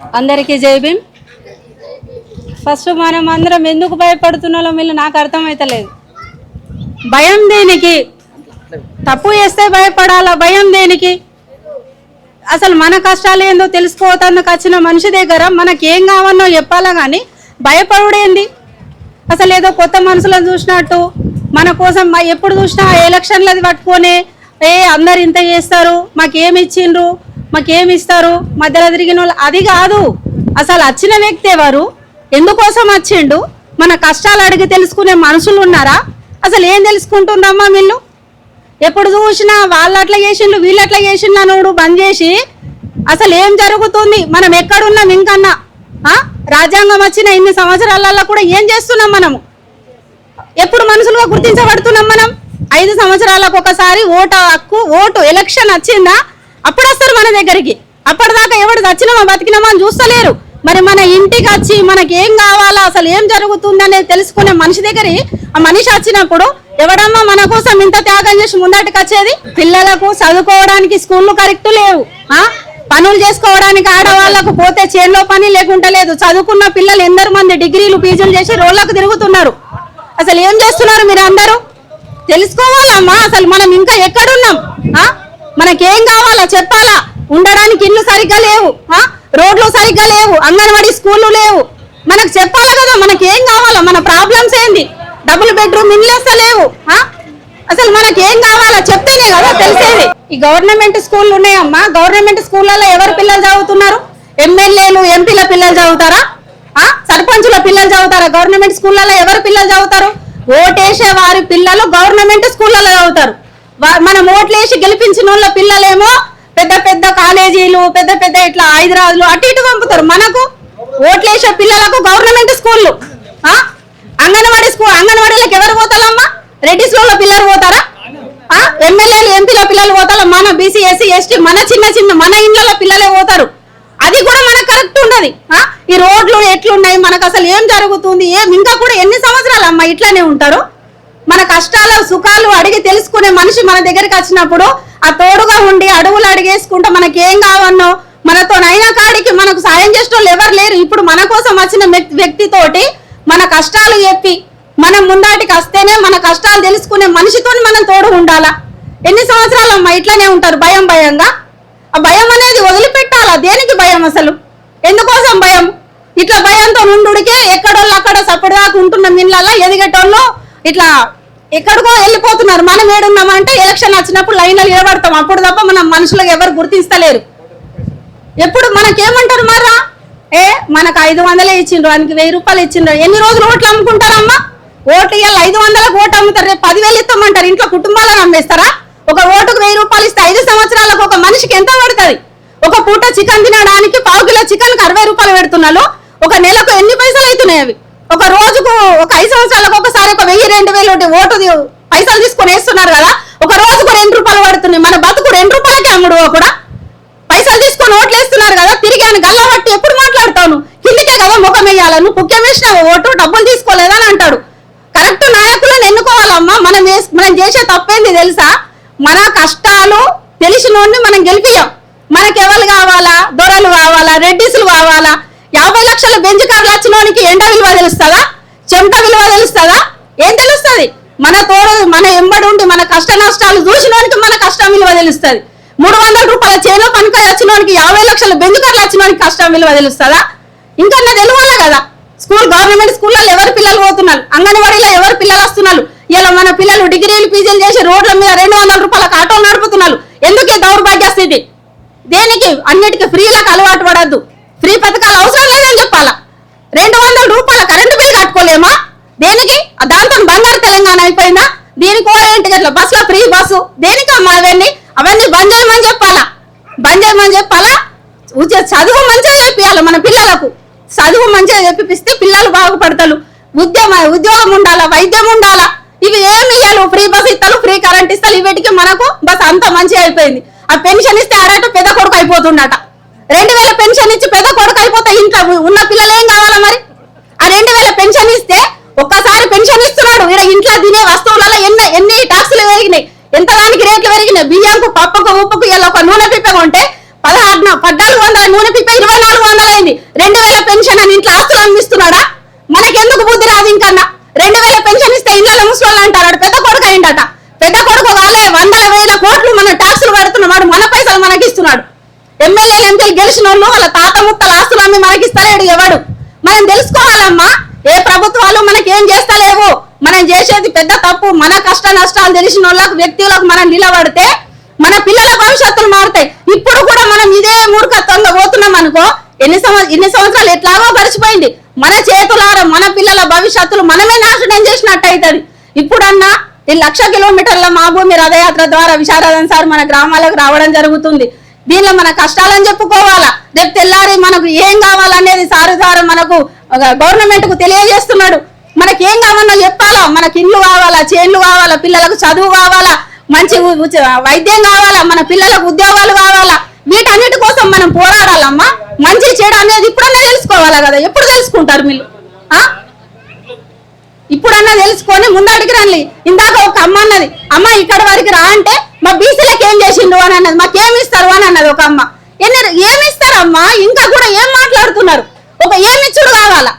అందరికీ జై భీమ్. ఫస్ట్ మనం అందరం ఎందుకు భయపడుతున్నాలో వీళ్ళు నాకు అర్థమవుతలేదు భయం దేనికి? తప్పు చేస్తే భయపడాలా? భయం దేనికి? అసలు మన కష్టాలు ఏందో తెలుసుకోవటానికి వచ్చిన మనిషి దగ్గర మనకి ఏం కావన్నో చెప్పాలా కానీ భయపడుడేంది అసలు ఏదో కొత్త మనుషులను చూసినట్టు మన కోసం ఎప్పుడు చూసినా ఎలక్షన్లది పట్టుకొని ఏ అందరు ఇంత చేస్తారు మాకేమి ఇచ్చిండ్రు? మాకేమి ఇస్తారు మధ్యలో తిరిగిన వాళ్ళు. అది కాదు. అసలు వచ్చిన వ్యక్తి ఎవరు? ఎందుకోసం వచ్చిండు? మన కష్టాలు అడిగి తెలుసుకునే మనుషులు ఉన్నారా? అసలు ఏం తెలుసుకుంటున్నామా వీళ్ళు? ఎప్పుడు చూసినా వాళ్ళు అట్లా చేసిండ్రు వీళ్ళు అట్లా చేసిండ్రు అనుడు బంద్ చేసి అసలు ఏం జరుగుతుంది? మనం ఎక్కడున్నాం ఇంకన్నా? ఆ? రాజ్యాంగం వచ్చిన ఇన్ని సంవత్సరాలలో కూడా ఏం చేస్తున్నాం మనము? ఎప్పుడు మనుషులుగా గుర్తించబడుతున్నాం మనం? ఐదు సంవత్సరాలకు ఒకసారి ఓటు హక్కు ఓటు ఎలక్షన్ వచ్చిందా? అప్పుడు వస్తారు మన దగ్గరికి. అప్పటిదాకా ఎవడు చచ్చినామా బతికినామా అని చూస్తలేరు. మరి మన ఇంటికి వచ్చి మనకి ఏం కావాలా అసలు ఏం జరుగుతుంది అనేది తెలుసుకునే మనిషి దగ్గరి ఆ మనిషి వచ్చినప్పుడు ఎవడమ్మా మన కోసం ఇంత త్యాగం చేసి ముందటికి వచ్చేది? పిల్లలకు చదువుకోవడానికి స్కూళ్ళు కరెక్ట్ లేవు. ఆ? పనులు చేసుకోవడానికి ఆడవాళ్ళకు పోతే చేనులో పని లేకుండా లేదు. చదువుకున్న పిల్లలు ఎందరు మంది డిగ్రీలు పీజీలు చేసి రోడ్లకు తిరుగుతున్నారు. అసలు ఏం చేస్తున్నారు మీరు అందరూ తెలుసుకోవాలమ్మా. అసలు మనం ఇంకా ఎక్కడున్నాం? ఆ? మనకేం కావాలా చెప్పాలా? ఉండడానికి ఇల్లు సరిగ్గా లేవు రోడ్లు సరిగ్గా లేవు అంగన్వాడీ స్కూళ్ళు లేవు. మనకు చెప్పాలి కదా మనకి ఏం కావాలా మన ప్రాబ్లమ్స్ ఏంది? డబుల్ బెడ్రూమ్ ఇల్లు లేవు అసలు మనకి ఏం కావాలా చెప్తేనే కదా తెలిసేది. ఈ గవర్నమెంట్ స్కూళ్ళు ఉన్నాయమ్మా. గవర్నమెంట్ స్కూళ్ళలో ఎవరు పిల్లలు చదువుతున్నారు? ఎమ్మెల్యేలు ఎంపీల పిల్లలు చదువుతారా? ఆ? సర్పంచుల పిల్లలు చదువుతారా? గవర్నమెంట్ స్కూళ్ళలో ఎవరు పిల్లలు చదువుతారు? ఓటేసే వారి పిల్లలు గవర్నమెంట్ స్కూళ్ళలో చదువుతారు. మనం ఓట్లేసి గెలిపించిన వాళ్ళ పిల్లలేమో పెద్ద పెద్ద కాలేజీలు పెద్ద పెద్ద ఇట్లా హైదరాబాద్లు అటు ఇటు పంపుతారు. మనకు ఓట్లేసే పిల్లలకు గవర్నమెంట్ స్కూళ్ళు. అంగన్వాడీ స్కూల్ అంగన్వాడీలకు ఎవరు పోతారమ్మా? రెడ్డి స్కూల్లో పిల్లలు పోతారా? ఎమ్మెల్యేలు ఎంపీల పిల్లలు పోతారా? మన బీసీ ఎస్సీ ఎస్టీ మన చిన్న చిన్న మన ఇండ్లలో పిల్లలే పోతారు. అది కూడా మనకు కరెక్ట్ ఉండదు. ఈ రోడ్లు ఎట్లున్నాయి? మనకు అసలు ఏం జరుగుతుంది? ఏం? ఇంకా కూడా ఎన్ని సంవత్సరాలు అమ్మా ఇట్లానే ఉంటారు? మన కష్టాలు సుఖాలు అడిగి తెలుసుకునే మనిషి మన దగ్గరికి వచ్చినప్పుడు ఆ తోడుగా ఉండి అడుగులు అడిగేసుకుంటూ మనకేం కావన్నో మనతో నైనా కాడికి మనకు సాయం చేసే వాళ్ళు ఎవరు లేరు. ఇప్పుడు మన కోసం వచ్చిన వ్యక్తితోటి మన కష్టాలు చెప్పి మనం ముందాటికి వస్తేనే మన కష్టాలు తెలుసుకునే మనిషితో మనం తోడు ఉండాలా? ఎన్ని సంవత్సరాలు అమ్మ ఇట్లానే ఉంటారు భయం భయంగా? ఆ భయం అనేది వదిలిపెట్టాలా? దేనికి భయం అసలు? ఎందుకోసం భయం? ఇట్లా భయంతో నుండుడికే ఎక్కడోళ్ళు అక్కడ సపడిదాకా ఉంటున్న మిన్లలో ఎదిగేటోళ్ళు ఇట్లా ఎక్కడికో వెళ్ళిపోతున్నారు. మనం ఏడున్నామంటే ఎలక్షన్ వచ్చినప్పుడు లైన్లో నిలబడతాం. అప్పుడు తప్ప మనం మనుషులకు ఎవరు గుర్తిస్తలేరు. ఎప్పుడు మనకేమంటారు మర్రా ఏ మనకు ఐదు వందలే ఇచ్చిండ్రు ఆయనకి వెయ్యి రూపాయలు ఇచ్చిండ్రు. ఎన్ని రోజులు ఓట్లు అమ్ముకుంటారమ్మా? ఓట్లు ఇవ్వాలి ఐదు వందలకు ఓటు అమ్ముతారు. రేపు పదివేలు ఇస్తామంటారు. ఇంట్లో కుటుంబాలను అమ్మేస్తారా? ఒక ఓటుకు వెయ్యి రూపాయలు ఇస్తే ఐదు సంవత్సరాలకు ఒక మనిషికి ఎంత పడుతుంది? ఒక పూట చికెన్ తినడానికి పావు కిలో చికెన్ అరవై రూపాయలు పెడుతున్నారు. ఒక నెలకు ఎన్ని పైసలు అవుతున్నాయి అవి? ఒక రోజుకు ఒక ఐదు సంవత్సరాలకు ఒకసారి ఒక వెయ్యి రెండు వేలు ఓటు పైసలు తీసుకొని వేస్తున్నారు కదా ఒక రోజుకు రెండు రూపాయలు పడుతున్నాయి. మన బతుకు రెండు రూపాయలకే అమ్ముడు కూడా. పైసలు తీసుకొని ఓట్లు వేస్తున్నారు కదా తిరిగి ఆయన గల్లా పట్టి ఎప్పుడు మాట్లాడతావు కిందికే కదా ముఖం వేయాలను ముఖ్యం వేసిన వేసినావు? ఓటు? డబ్బులు తీసుకోలేదని అంటాడు కరెక్ట్ నాయకులను ఎన్నుకోవాలమ్మా మనం వేస్- మనం చేసే తప్పేంది తెలుసా మన కష్టాలు తెలిసినోడిని మనం గెలిపియం మనకి ఎవరు కావాలా దొరలు కావాలా రెడ్డిసులు కావాలా యాభై లక్షల బెంచ్ కార్లు వచ్చినోనికి ఎండ విలువ తెలుస్తుందా చెమట విలువ తెలుస్తుందా? ఏం తెలుస్తుంది? మన తోడు మన ఎంబడి ఉండి మన కష్ట నష్టాలు చూసినోనికి మన కష్టం విలువ తెలుస్తుంది. మూడు వందల రూపాయల చేలో పనికాయ వచ్చినోనికి యాభై లక్షల బెందుకర్లు కార్లు వచ్చినోనికి కష్టం విలువ తెలుస్తుందా? ఇంకా తెలియాలి కదా. స్కూల్ గవర్నమెంట్ స్కూల్లో ఎవరు పిల్లలు పోతున్నారు? అంగన్వాడీలో ఎవరు పిల్లలు వస్తున్నారు? ఇలా మన పిల్లలు డిగ్రీలు పీజీలు చేసి రోడ్ల మీద రెండు వందల రూపాయలకు ఆటోలు నడుపుతున్నారు. ఎందుకు ఈ దౌర్భాగ్య స్థితి దేనికి? అన్నిటికీ ఫ్రీలకు అలవాటు పడద్దు. ఫ్రీ పథకాలు అవసరం లేదని చెప్పాలా? రెండు వందల రూపాయల కరెంటు బిల్ కట్టుకోలేమా దేనికి ఆ దాంతో బంగారు తెలంగాణ అయిపోయిందా దీనికి కూడా ఏంటి బస్సులో ఫ్రీ బస్సు దేనికమ్మా అవన్నీ? అవన్నీ బంద్ చేయమని చెప్పాలా? బంద్ చేయమని చెప్పాలా? ఉద్యోగ చదువు మంచిగా చెప్పియాలి మన పిల్లలకు. చదువు మంచిగా చెప్పిస్తే పిల్లలు బాగుపడతారు. ఉద్యమ ఉద్యోగం ఉండాలా? వైద్యం ఉండాలా? ఇవి ఏమి ఇయ్యాలి ఫ్రీ బస్ ఇస్తారు ఫ్రీ కరెంట్ ఇస్తారు వీటికి మనకు బస్ అంత మంచిగా అయిపోయింది. ఆ పెన్షన్ ఇస్తే అరట పెద్ద కొడుకు అయిపోతుండట. రెండు వేల పెన్షన్ ఇచ్చి పెద్ద కొడుకు అయిపోతే ఇంట్లో ఉన్న పిల్లలు ఏం కావాలా మరి? ఆ రెండు వేల పెన్షన్ ఇస్తే ఒక్కసారి పెన్షన్ ఇస్తున్నాడు. వీళ్ళ ఇంట్లో తినే వస్తువులలో ఎన్ని ఎన్ని ట్యాక్సులు పెరిగినాయి? ఎంత దానికి రేట్లు పెరిగినాయి? బియ్యంకు పప్పుకు ఉప్పుకు ఇలా ఒక నూనె పిప్ప ఉంటే పదహారు పద్నాలుగు వందల నూనె పిప్ప ఇరవై నాలుగు వందలైంది. రెండు వేల పెన్షన్ అని ఇంట్లో ఆస్తులు అందిస్తున్నాడా మనకెందుకు బుద్ధి రాదు ఇంకన్నా. రెండు వేల పెన్షన్ ఇస్తే ఇళ్ళ ముసలి అంటారు పెద్ద కొడుకు అయిందట పెద్ద కొడుకు వాళ్ళే వందల వేల కోట్లు మన ట్యాక్సులు పడుతున్నాడు మన పైసలు మనకి ఇస్తున్నాడు ఎమ్మెల్యేలు ఎంపీలు గెలిచిన వాళ్ళు వాళ్ళ తాత ముత్తల ఆస్తులన్నీ మనకి ఇస్తలేడు ఎవడు? మనం తెలుసుకోవాలమ్మా. ఏ ప్రభుత్వాలు మనకేం చేస్తలేవు? మనం చేసేది పెద్ద తప్పు. మన కష్ట నష్టాలు తెలిసిన వాళ్ళకు వ్యక్తులకు మనం నిలబడితే మన పిల్లల భవిష్యత్తులు మారుతాయి. ఇప్పుడు కూడా మనం ఇదే మూర్ఖత్వంగా పోతున్నాం అనుకో ఎన్ని సంవత్సరాలు ఎన్ని సంవత్సరాలు ఎట్లాగో గడిచిపోయింది. మన చేతులారా మన పిల్లల భవిష్యత్తులు మనమే నాశనం చేసినట్టు అవుతుంది ఇప్పుడన్నా ఈ లక్ష కిలోమీటర్ల మా భూమి రథయాత్ర ద్వారా విశారదన్ సార్ మన గ్రామాలకు రావడం జరుగుతుంది. దీనిలో మన కష్టాలని చెప్పుకోవాలా? రేపు తెల్లారి మనకు ఏం కావాలనేది సారు ద్వారా మనకు గవర్నమెంట్కు తెలియజేస్తున్నాడు. మనకి ఏం కావాలో చెప్పాలా? మనకి ఇల్లు కావాలా? చేన్లు కావాలా? పిల్లలకు చదువు కావాలా? మంచి వైద్యం కావాలా? మన పిల్లలకు ఉద్యోగాలు కావాలా? వీటన్నిటి కోసం మనం పోరాడాలమ్మా. మంచి చెడు అనేది ఇప్పుడన్నా తెలుసుకోవాలా కదా? ఎప్పుడు తెలుసుకుంటారు మీరు? ఆ? ఇప్పుడన్నా తెలుసుకొని ముందడికి రండి. ఇందాక ఒక అమ్మ అన్నది అమ్మ ఇక్కడ వరకు రా అంటే మా బీసీలకు ఏం చేసిండు? అని అన్నది మాకేమి ఇస్తారు? అని అన్నది ఒక అమ్మ. ఎన్ని ఏమి ఇస్తారమ్మా? ఇంకా కూడా ఏం మాట్లాడుతున్నారు? ఒక ఏమిచ్చుడు కావాలా?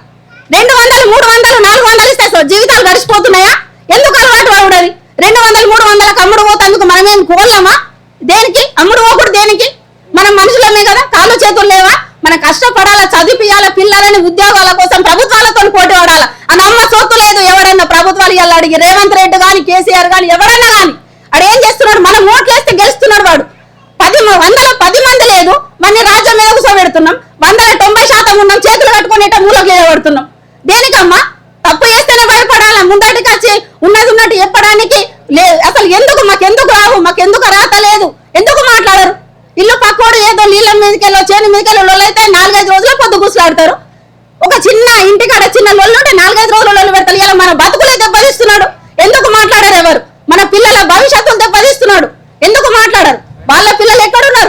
రెండు వందలు మూడు వందలు నాలుగు వందలు ఇస్తే జీవితాలు గడిచిపోతున్నాయా? ఎందుకు అలవాటు పడది రెండు వందలు మూడు వందలకు అమ్ముడు పోతందుకు మనమేం కోళ్ళమా దేనికి? అమ్ముడు పోకుడు దేనికి? మనం మనుషులమే కదా కాళ్ళు చేతులు లేవా? మనం కష్టపడాలా చదివిపియాల పిల్లలని ఉద్యోగాల కోసం ప్రభుత్వాలతో పోటీ పడాలా? అని అమ్మ సొత్తు లేదు ఎవడన్నా ప్రభుత్వాలు ఇవాళ అడిగి రేవంత్ రెడ్డి గాని కేసీఆర్ గాని ఎవడన్నా కానీ అడు ఏం చేస్తున్నాడు? మనం ఓట్లేస్తే గెలుస్తున్నాడు వాడు. పది వందల పది మంది లేదు. మన రాజ్యం మీద కూర్చోబెడుతున్నాం వందల తొంభై శాతం ఉన్నాం. చేతులు మూలకి పడుతున్నాం దేనికమ్మా? తప్పు చేస్తేనే భయపడాలా? ముందటికి వచ్చి ఉన్నది ఉన్నట్టు చెప్పడానికి లే అసలు ఎందుకు మాకెందుకు రావు? మాకెందుకు రాత లేదు? ఎందుకు మాట్లాడరు? ఇల్లు పక్కోడు ఏదో నీళ్ళ మీదకెళ్ళో చేను మీదకెళ్ళో అయితే నాలుగైదు రోజుల పొద్దు కూసులాడతారు. ఒక చిన్న ఇంటికాడ చిన్న లొల్లు ఉంటే నాలుగైదు రోజులు లొల్లు పెడతారు. ఇలా మన బతుకులే దెబ్బ